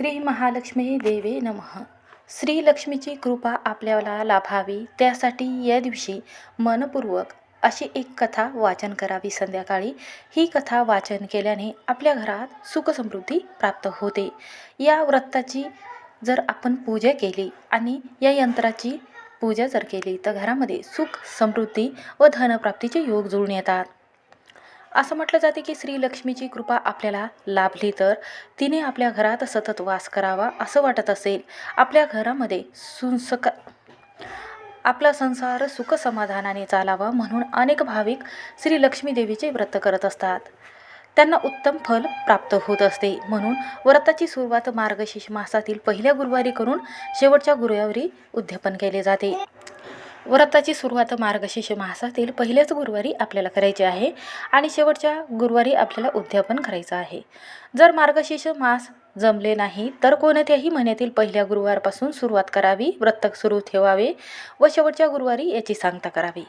श्री महालक्ष्मी देवे नमः. श्री लक्ष्मीची कृपा आपल्याला लाभावी त्यासाठी या दिवशी मनपूर्वक अशी एक कथा वाचन करावी संध्याकाळी. ही कथा वाचन केल्याने आपल्या घरात सुखसमृद्धी प्राप्त होते. या व्रताची जर आपण पूजा केली आणि या यंत्राची पूजा जर केली तर घरामध्ये सुख समृद्धी व धनप्राप्तीचे योग जुळून येतात. असं म्हटलं जाते की श्री लक्ष्मीची कृपा आपल्याला लाभली तर तिने आपल्या घरात सतत वास करावा असं वाटत असेल. आपल्या घरामध्ये सुनसक आपला संसार सुख समाधानाने चालावा म्हणून अनेक भाविक श्री लक्ष्मी देवीचे व्रत करत असतात. त्यांना उत्तम फल प्राप्त होत असते. म्हणून व्रताची सुरुवात मार्गशीर्ष मासातील पहिल्या गुरुवारी करून शेवटच्या गुरुवारी उद्यापन केले जाते. व्रताची सुरुवात मार्गशीर्ष मासातील पहिल्याच गुरुवारी आपल्याला करायची आहे आणि शेवटच्या गुरुवारी आपल्याला उद्यापन करायचं आहे. जर मार्गशीर्ष मास जमले नाही तर कोणत्याही महिन्यातील पहिल्या गुरुवारपासून सुरुवात करावी व्रत सुरू ठेवावे व शेवटच्या गुरुवारी याची सांगता करावी.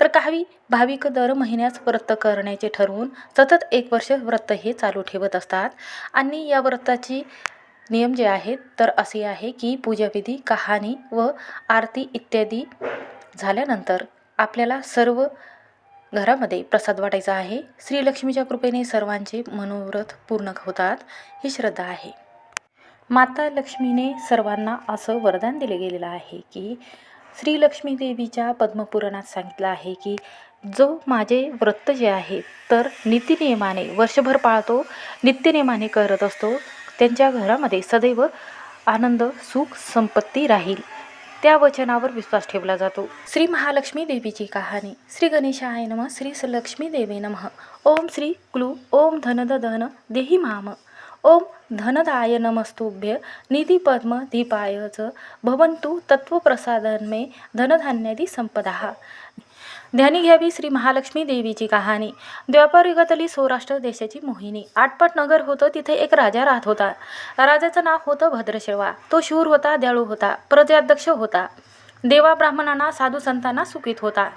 तर काही भाविक दर महिन्यास व्रत करण्याचे ठरवून सतत एक वर्ष व्रत हे चालू ठेवत असतात आणि या व्रताची नियम जे आहेत तर असे आहे की पूजाविधी कहाणी व आरती इत्यादी झाल्यानंतर आपल्याला सर्व घरामध्ये प्रसाद वाटायचा आहे. श्रीलक्ष्मीच्या कृपेने सर्वांचे मनोरथ पूर्ण होतात ही श्रद्धा आहे. माता लक्ष्मीने सर्वांना असं वरदान दिले गेलेलं आहे की श्री लक्ष्मी देवीच्या पद्मपुराणात सांगितलं आहे की जो माझे व्रत जे आहे तर नित्यनियमाने वर्षभर पाळतो नित्यनियमाने करत असतो त्यांच्या घरामध्ये सदैव आनंद सुख संपत्ती राहील. त्या वचनावर विश्वास ठेवला जातो. श्री महालक्ष्मी देवीची कहाणी. श्री गणेशाय नम. श्री लक्ष्मी देवे नमः. ओम श्री क्लू ओम धनद धन देही माम. ओम धनदाय नमस्तुभ्य निधी पद्म दीपायच भवंतु तत्वप्रसादन्मे धनधान्यादी संपदा. ध्यानी घ्यावी श्री महालक्ष्मी देवीची कहाणी. द्व्यापारयुगातली सौराष्ट्र देशाची मोहिनी. आटपाट नगर होतं तिथे एक राजा राहत होता. राजाचं नाव होतं भद्रशेवा. तो शूर होता दयाळू होता प्रजाध्यक्ष होता. देवा ब्राह्मणांना साधू संतांना सुखीत होता.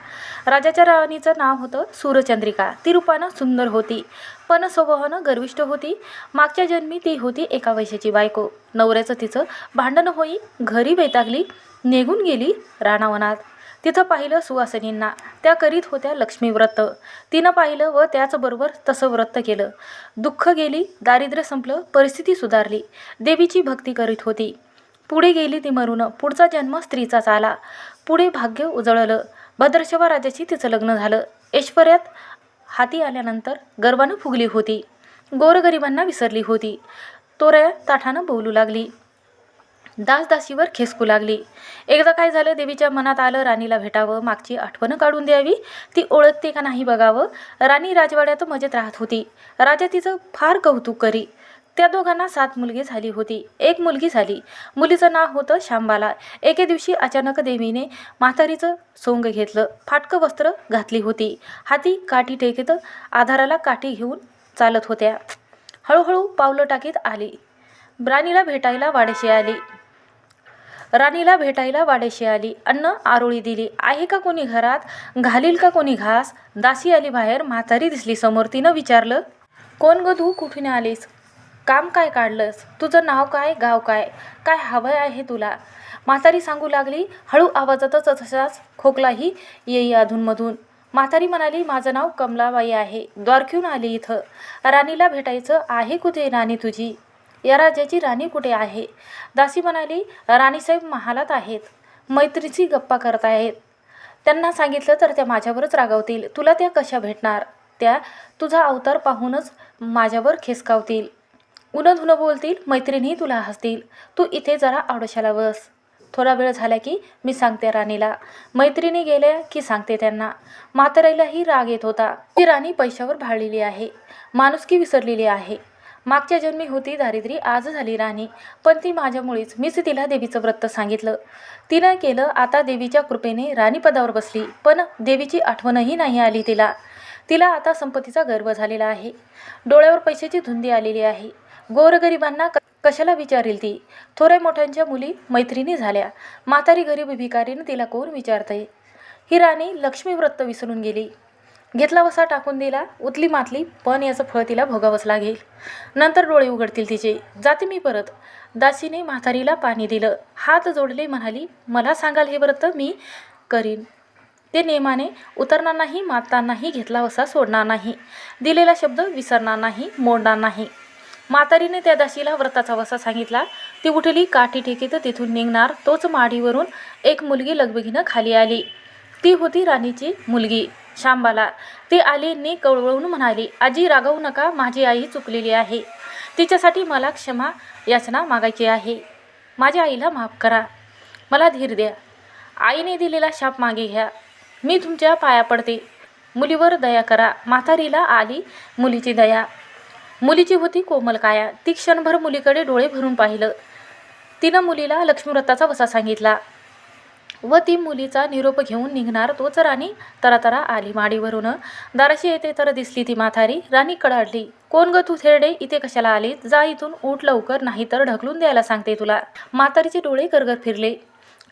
राजाच्या राणीचं नाव होतं सूरचंद्रिका. ती रूपानं सुंदर होती. पण स्वभावानं गर्विष्ठ होती. मागच्या जन्मी ती होती एका वैशाची बायको. नवऱ्याचं तिचं भांडण होई घरी वैतागली निघून गेली राणावनात तिथं पाहिलं सुवासिनींना त्या करीत होत्या लक्ष्मी व्रत. तिनं पाहिलं व त्याचबरोबर तसं व्रत केलं. दुःख गेली दारिद्र्य संपलं परिस्थिती सुधारली. देवीची भक्ती करीत होती. पुढे गेली ती मरून. पुढचा जन्म स्त्रीचाच आला. पुढे भाग्य उजळलं. भद्रशवा राजाशी तिचं लग्न झालं. ऐश्वर्यात हाती आल्यानंतर गर्वानं फुगली होती. गोरगरिबांना विसरली होती. तोऱ्या ताठानं बोलू लागली. दासदासीवर खेसकू लागली. एकदा काय झालं देवीच्या मनात आलं राणीला भेटावं मागची आठवणं काढून द्यावी ती ओळखते का नाही बघावं राणी राजवाड्यात मजेत राहत होती. राजा तिचं फार कौतुक करी. त्या दोघांना सात मुलगी झाली होती. एक मुलगी झाली. मुलीचं नाव होतं शांबाला एके दिवशी अचानक देवीने म्हातारीचं सोंग घेतलं. फाटकं वस्त्र घातली होती. हाती काठी टेकीत आधाराला काठी घेऊन चालत होत्या. हळूहळू पावलं टाकीत आली. राणीला भेटायला वाडेशी आली. राणीला भेटायला वाडेशी आली. अन्न आरोळी दिली. आहे का कोणी घरात? घालील का कोणी घास? दासी आली बाहेर. म्हातारी दिसली समोर. तिनं विचारलं कोण ग तू? कुठून आलीस? काम काय काढलंस? तुझं नाव काय? गाव काय? काय हवं आहे तुला? म्हातारी सांगू लागली हळू आवाजातच तसाच खोकलाही येई अधूनमधून. म्हातारी म्हणाली माझं नाव कमलाबाई आहे. द्वारखीहून आली इथं. राणीला भेटायचं आहे कुठे? राणी तुझी. या राजाची राणी कुठे आहे? दासी म्हणाली राणीसाहेब महालात आहेत. मैत्रीची गप्पा करत आहेत. त्यांना सांगितलं तर त्या माझ्यावरच रागावतील. तुला त्या कशा भेटणार? त्या तुझा अवतार पाहूनच माझ्यावर खेसकावतील. उनं बोलतील मैत्रिणीही तुला हसतील. तू इथे जरा आडोशाला बस. थोडा वेळ झाला की मी सांगते राणीला. मैत्रिणी गेल्या की सांगते त्यांना. म्हातारीलाही राग येत होता. ती राणी पैशावर भाळलेली आहे. माणुसकी विसरलेली आहे. मागच्या जन्मी होती दारिद्री आज झाली राणी. पण ती माझ्यामुळेच मीच तिला देवीचं व्रत सांगितलं. तिनं केलं आता देवीच्या कृपेने राणीपदावर बसली. पण देवीची आठवणही नाही आली तिला. तिला आता संपत्तीचा गर्व झालेला आहे. डोळ्यावर पैशाची धुंदी आलेली आहे. गोरगरिबांना क कशाला विचारेल ती? थोड्या मोठ्यांच्या मुली मैत्रिणी झाल्या. म्हातारी गरीब भिकारीनं तिला कोण विचारतंय? ही राणी लक्ष्मी व्रत विसरून गेली. घेतला वसा टाकून दिला उतली मातली पण याचं फळ तिला भोगावंच लागेल. नंतर डोळे उघडतील तिचे. जाते मी परत. दासीने म्हातारीला पाणी दिलं. हात जोडले म्हणाली मला सांगाल हे व्रत मी करीन. ते नेमाने उतरणार नाही मातांनाही घेतला वसा सोडणार नाही. दिलेला शब्द विसरणार नाही मोडणार नाही. म्हातारीने त्या दासीला व्रताचा वसा सांगितला. ती उठली काठी टेकीत तिथून निघणार. तोच माडीवरून एक मुलगी लगबगीनं खाली आली. ती होती राणीची मुलगी. शांबाला. ती आलींनी कळवळून म्हणाली आजी रागवू नका माझी आई चुकलेली आहे. तिच्यासाठी मला क्षमा याचना मागायची आहे. माझ्या आईला माफ करा. मला धीर द्या. आईने दिलेला शाप मागे घ्या. मी तुमच्या पाया पडते. मुलीवर दया करा. म्हातारीला आली मुलीची दया. मुलीची होती कोमल काया. ती क्षणभर मुलीकडे डोळे भरून पाहिलं. तिनं मुलीला लक्ष्मीव्रताचा वसा सांगितला. व ती मुलीचा निरोप घेऊन निघणार तोच राणी तरातरा आली माडीवरून. दाराशी येते तर दिसली ती माथारी. राणी कडाडली कोण ग तू थेरडे? इथे कशाला आली जा इथून उठ लवकर नाही तर ढकलून द्यायला सांगते तुला. म्हातारीचे डोळे गरगर फिरले.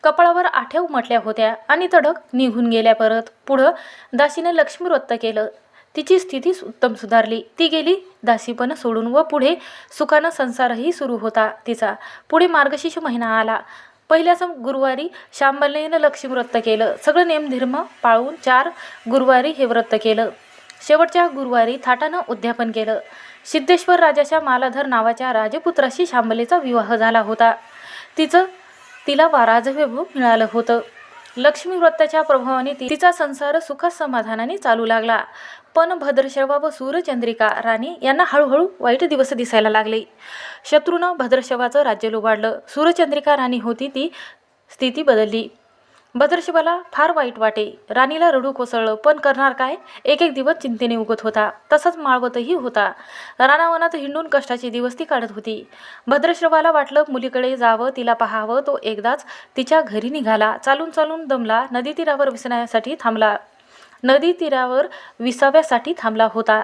कपाळावर आठ्या उमटल्या होत्या आणि तडक निघून गेल्या परत. पुढं दासीनं लक्ष्मीव्रत केलं. तिची स्थिती उत्तम सुधारली. ती गेली दासीपण सोडून व पुढे सुखानं संसारही सुरू होता तिचा. पुढे मार्गशीर्ष महिना आला. पहिल्याच गुरुवारी शांबलेनं लक्ष्मी व्रत केलं. सगळं नेमधर्म पाळून चार गुरुवारी हे व्रत केलं. शेवटच्या गुरुवारी थाटानं उद्यापन केलं. सिद्धेश्वर राजाच्या मालाधर नावाच्या राजपुत्राशी शांबलेचा विवाह झाला होता. तिचं तिला वाराजवैभव मिळालं होतं. लक्ष्मी व्रताच्या प्रभावाने तिचा संसार सुख समाधानाने चालू लागला. पण भद्रशवा व सूरचंद्रिका राणी यांना हळूहळू वाईट दिवस दिसायला लागले. शत्रूनं भद्रशवाचं राज्य लुबाडलं. सूरचंद्रिका राणी होती ती स्थिती बदलली. भद्रशिवाला फार वाईट वाटे. राणीला रडू कोसळलं पण करणार काय? एक एक दिवस चिंतेने उगत होता. तसंच माळवतही होता. रानावनात हिंडून कष्टाचे दिवस ती काढत होती. भद्रशिवाला वाटलं मुलीकडे जावं तिला पाहावं तो एकदाच तिच्या घरी निघाला. चालून चालून दमला. नदी तीरावर विसण्यासाठी थांबला. नदी तीरावर विसाव्यासाठी थांबला होता.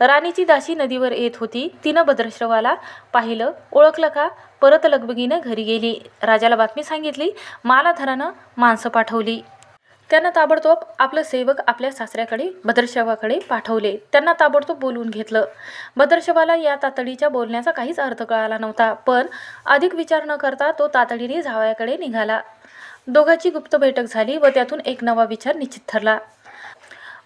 राणीची दासी नदीवर येत होती. तिनं भद्रश्रवाला पाहिलं. ओळखलं का? परत लगबगीनं घरी गेली. राजाला बातमी सांगितली. मालाधरानं माणसं पाठवली. त्यानं ताबडतोब आपलं सेवक आपल्या सासऱ्याकडे भद्रशवाकडे पाठवले. त्यांना ताबडतोब बोलवून घेतलं. भद्रशवाला या तातडीच्या बोलण्याचा काहीच अर्थ कळाला नव्हता. पण अधिक विचार न करता तो तातडीने झावयाकडे निघाला. दोघांची गुप्त बैठक झाली व त्यातून एक नवा विचार निश्चित ठरला.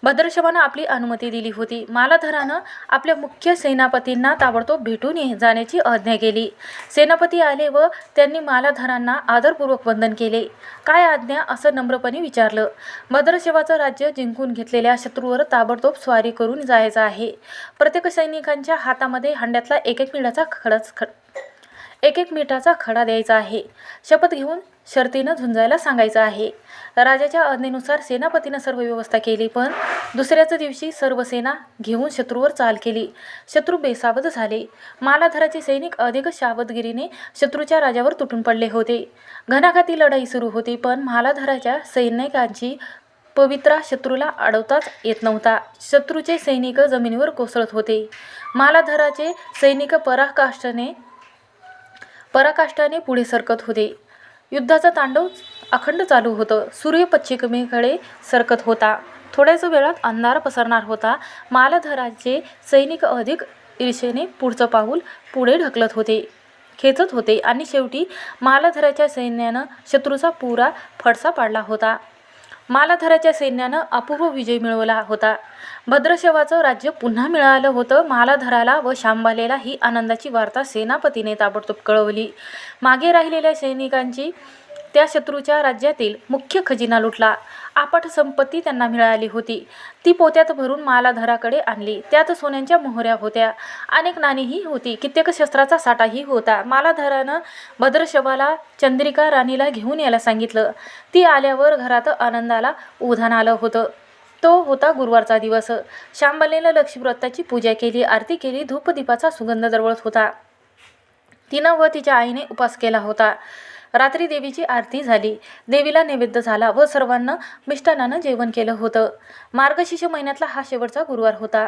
भद्रशवानं आपली अनुमती दिली होती. मालाधरानं आपल्या मुख्य सेनापतींना ताबडतोब भेटून ये जाण्याची आज्ञा केली. सेनापती आले व त्यांनी मालाधरांना आदरपूर्वक वंदन केले. काय आज्ञा? असं नम्रपणे विचारलं. भद्रशिवाचं राज्य जिंकून घेतलेल्या शत्रूवर ताबडतोब स्वारी करून जायचं आहे. प्रत्येक सैनिकांच्या हातामध्ये हंड्यातला एक एक मिठाचा खडाच खड एक एक मिठाचा खडा द्यायचा आहे. शपथ घेऊन शर्तीनं झुंजायला सांगायचं आहे. राजाच्या आज्ञेनुसार सेनापतीनं सर्व व्यवस्था केली पण दुसऱ्याच दिवशी सर्व सेना घेऊन शत्रूवर चाल केली. शत्रू बेसावध झाले. मालाधराचे सैनिक अधिक सावधगिरीने शत्रूच्या राजावर तुटून पडले होते. घनाघाती लढाई सुरू होती पण मालाधराच्या सैनिकांची पवित्रा शत्रूला अडवताच येत नव्हता. शत्रूचे सैनिक जमिनीवर कोसळत होते. मालाधराचे सैनिक पराकाष्ठाने पराकाष्ठाने पुढे सरकत होते. युद्धाचा तांडव अखंड चालू होतं. सूर्य पश्चिमेकडे सरकत होता. थोड्याच वेळात अंधार पसरणार होता. मालधराचे सैनिक अधिक ईर्षेने पुढचं पाऊल पुढे ढकलत होते. खेचत होते. आणि शेवटी मालाधराच्या सैन्यानं शत्रूचा पुरा फडसा पाडला होता. मालाधराच्या सैन्यानं अपूर्व विजय मिळवला होता. भद्रशवाचं राज्य पुन्हा मिळालं होतं. मालाधराला व शांबालेला ही आनंदाची वार्ता सेनापतीने ताबडतोब कळवली. मागे राहिलेल्या सैनिकांची त्या शत्रूच्या राज्यातील मुख्य खजिना लुटला. आपट संपत्ती त्यांना मिळाली होती. ती पोत्यात भरून मालाधराकडे आणली. त्यात सोन्यांच्या मोहऱ्या होत्या. अनेक नाणीही होती. कित्येक शस्त्राचा साठाही होता. मालाधरानं भद्रशवाला चंद्रिका राणीला घेऊन यायला सांगितलं. ती आल्यावर घरात आनंदाला उधाण आलं होतं. तो होता गुरुवारचा दिवस. शांबलेनं लक्ष्मीव्रताची पूजा केली. आरती केली. धूपदीपाचा सुगंध दरवळत होता. तिनं व तिच्या आईने उपास केला होता. रात्री देवीची आरती झाली. देवीला नैवेद्य झाला व सर्वांना मिष्टानानं जेवण केलं होतं. मार्गशीर्ष महिन्यातला हा शेवटचा गुरुवार होता.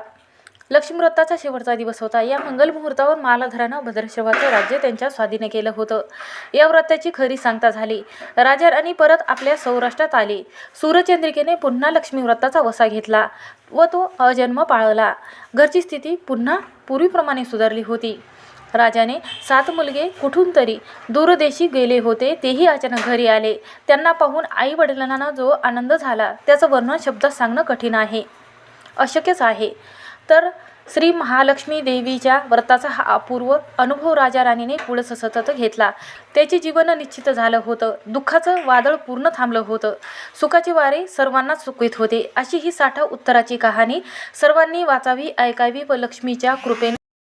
लक्ष्मीव्रताचा शेवटचा दिवस होता. या मंगल मुहूर्तावर मालाधरानं भद्रश्रवाचे राज्य त्यांच्या स्वाधीन केलं होतं. या व्रताची खरी सांगता झाली. राजाराणी परत आपल्या सौराष्ट्रात आले. सूर्यचंद्रिकेने पुन्हा लक्ष्मीव्रताचा वसा घेतला व तो अजन्म पाळला. घरची स्थिती पुन्हा पूर्वीप्रमाणे सुधारली होती. राजाने सात मुलगे कुठून तरी दूरदेशी गेले होते तेही अचानक घरी आले. त्यांना पाहून आई वडिलांना जो आनंद झाला त्याचं वर्णन शब्दात सांगणं कठीण आहे. अशक्यच आहे. तर श्री महालक्ष्मी देवीच्या व्रताचा हा अपूर्व अनुभव राजा राणीने पुढं सतत घेतला. त्याचे जीवन निश्चित झालं होतं. दुःखाचं वादळ पूर्ण थांबलं होतं. सुखाचे वारे सर्वांनाच सुखीत होते. अशी ही साठा उत्तराची कहाणी सर्वांनी वाचावी ऐकावी व लक्ष्मीच्या कृपेने